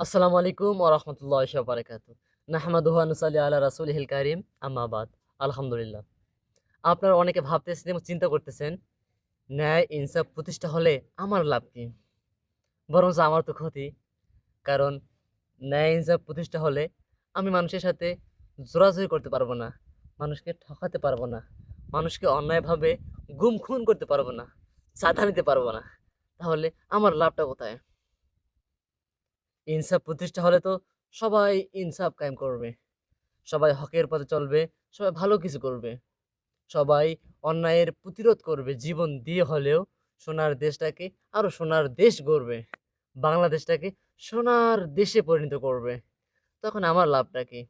আসসালামু আলাইকুম ও রহমতুল্লাহ বারাকাত নাহমাদুহানুসাল্লি আল্লাহ রাসুল হিল কারিম। আম্মাবাদ আলহামদুলিল্লাহ। আপনারা অনেকে ভাবতেছেন এবং চিন্তা করতেছেন, ন্যায়, ইনসাফ প্রতিষ্ঠা হলে আমার লাভ কি? বরঞ্চ আমার তো ক্ষতি। কারণ ন্যায়, ইনসাফ প্রতিষ্ঠা হলে আমি মানুষের সাথে জোরাজুরি করতে পারব না, মানুষকে ঠকাতে পারব না, মানুষকে অন্যায়ভাবে গুম খুন করতে পারব না, চাঁদা নিতে পারব না। তাহলে আমার লাভটা কোথায়? ইনসাফ প্রতিষ্ঠা হলে তো সবাই ইনসাফ কায়েম করবে। সবাই হকের পথে চলবে, সবাই ভালো কিছু করবে। সবাই অন্যায়ের প্রতিরোধ করবে, জীবন দিয়ে হলেও সোনার দেশটাকে আরও সোনার দেশ গড়বে, বাংলাদেশটাকে সোনার দেশে পরিণত করবে। তখন আমার লাভটা কি?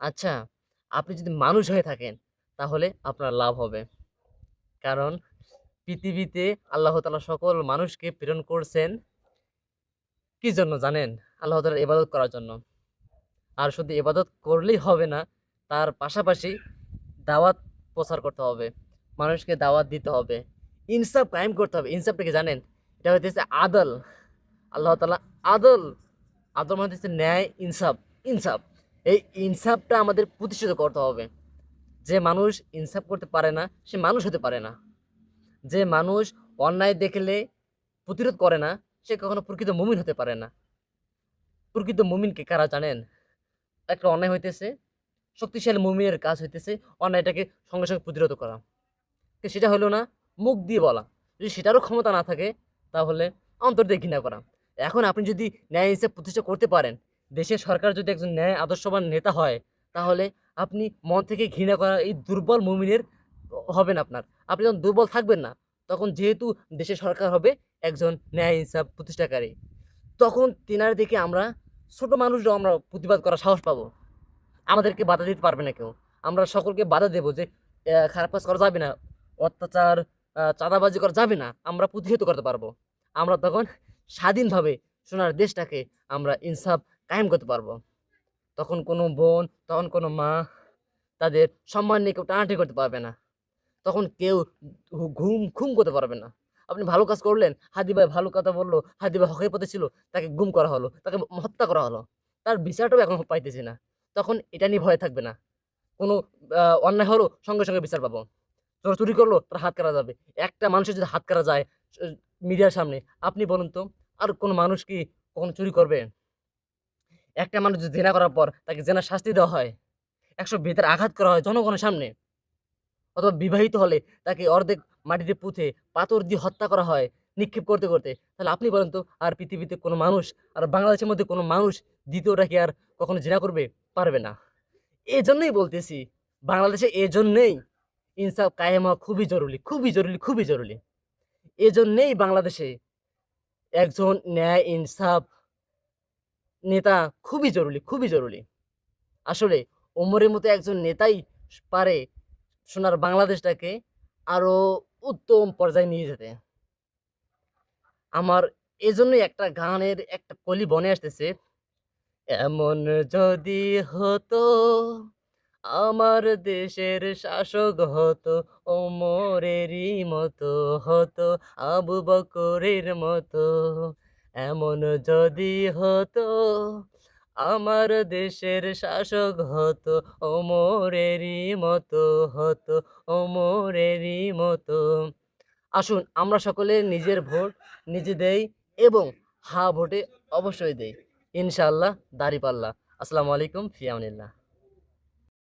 আচ্ছা আপনি যদি মানুষ হয়ে থাকেন, তাহলে আপনার লাভ হবে। কারণ পৃথিবীতে আল্লাহ তালা সকল মানুষকে প্রেরণ করছেন কি জন্য জানেন? আল্লাহ তালার ইবাদত করার জন্য। আর শুধু ইবাদত করলেই হবে না, তার পাশাপাশি দাওয়াত প্রচার করতে হবে, মানুষকে দাওয়াত দিতে হবে, ইনসাফ কায়েম করতে হবে। ইনসাফটা কি জানেন? এটা হইতেছে আদল। আল্লাহ তালা আদল। আদল মানে হচ্ছে ন্যায়, ইনসাফ ইনসাফ। এই ইনসাফটা আমাদের প্রতিষ্ঠিত করতে হবে। যে মানুষ ইনসাফ করতে পারে না, সে মানুষ হতে পারে না। যে মানুষ অন্যায় দেখলে প্রতিরোধ করে না সে কখনো প্রকৃত মুমিন হতে পারে না। প্রকৃত মুমিনকে কারা জানেন? একটা অন্যায় হইতেছে, শক্তিশালী মুমিনের কাজ হইতেছে, অন্যায়টাকে সঙ্গে সঙ্গে প্রতিরোধ করা। সেটা হলো না, মুখ দিয়ে বলা। যদি সেটারও ক্ষমতা না থাকে, তাহলে অন্তর দিয়ে ঘৃণা করা। এখন আপনি যদি ন্যায় হিসেবে প্রতিষ্ঠা করতে পারেন, দেশের সরকার যদি একজন ন্যায় আদর্শবান নেতা হয়, তাহলে আপনি মন থেকে ঘৃণা করা এই দুর্বল মুমিনের হবেন আপনার। আপনি যখন দুর্বল থাকবেন না, তখন যেহেতু দেশের সরকার হবে একজন ন্যায় ইনসাফ প্রতিষ্ঠাকারী। তখন তেনার দিকে আমরা ছোট মানুষরাও আমরা প্রতিবাদ করার সাহস পাবো। আমাদেরকে বাধা দিতে পারবে না কেউ। আমরা সকলকে বাধা দেবো যে খারাপ কাজ করা যাবে না, অত্যাচার চাঁদাবাজি করা যাবে না, আমরা প্রতিহত করতে পারব। আমরা তখন স্বাধীনভাবে সোনার দেশটাকে আমরা ইনসাফ কায়েম করতে পারব। তখন কোনো বোন, তখন কোনো মা তাদের সম্মান নিয়ে কেউ টানাটানি করতে পারবে না। তখন কেউ ঘুম ঘুম করতে পারবে না। আপনি ভালো কাজ করলেন, হাদি ভাই ভালো কথা বলল, হাদি ভাই হকের পথে ছিল, তাকে গুম করা হলো, তাকে হত্যা করা হলো। তার বিচারটাও এখন পাইতেছি না। তখন এটা নিয়ে ভয় থাকবে না। কোনো অন্যায় হলো সঙ্গে সঙ্গে বিচার পাবো। চোর চুরি করল, তার হাত কাটা যাবে। একটা মানুষের যদি হাত কাটা যায় মিডিয়ার সামনে, আপনি বলুন তো, আর কোনো মানুষ কি কখনো চুরি করবে? একটা মানুষ যদি জেনা করার পর তাকে জেনার শাস্তি দেওয়া হয়, একশো বেতার আঘাত করা হয় জনগণের সামনে। অথবা বিবাহিত হলে তাকে অর্ধেক মাটিতে পুঁতে পাথর দিয়ে হত্যা করা হয় নিক্ষেপ করতে করতে। তাহলে আপনি বলেন তো, আর পৃথিবীতে কোনো মানুষ, আর বাংলাদেশের মধ্যে কোনো মানুষ দ্বিতীয়টা কি আর কখনো জেনা করবে? পারবে না। এই জন্যই বলতেছি, বাংলাদেশে এই জন্যেই ইনসাফ কায়েম হওয়া খুবই জরুরি খুবই জরুরি খুবই জরুরি। এজন্যেই বাংলাদেশে একজন ন্যায় ইনসাফ নেতা খুবই জরুরি খুবই জরুরি। আসলে ওমরের মতো একজন নেতাই পারে সোনার বাংলাদেশটাকে আরও উত্তম পর্যায়ে নিয়ে যেতে। আমার এজন্যই একটা গানের একটা কলি বনে আসতেছে। এমন যদি হতো, আমার দেশের শাসক হতো, ওমরেরই মতো হতো, আবু বকরের মতো। এমন যদি হতো আমার দেশের শাসক হতো ওমরেরই মতো হতো ওমরেরই মতো। আসুন, আমরা সকলে নিজের ভোট নিজে দেই এবং হা ভোটে অবশ্যই দেই। ইনশাল্লাহ দাঁড়িপাল্লা আসসালামু আলাইকুম ফিয়ামিল্লাহ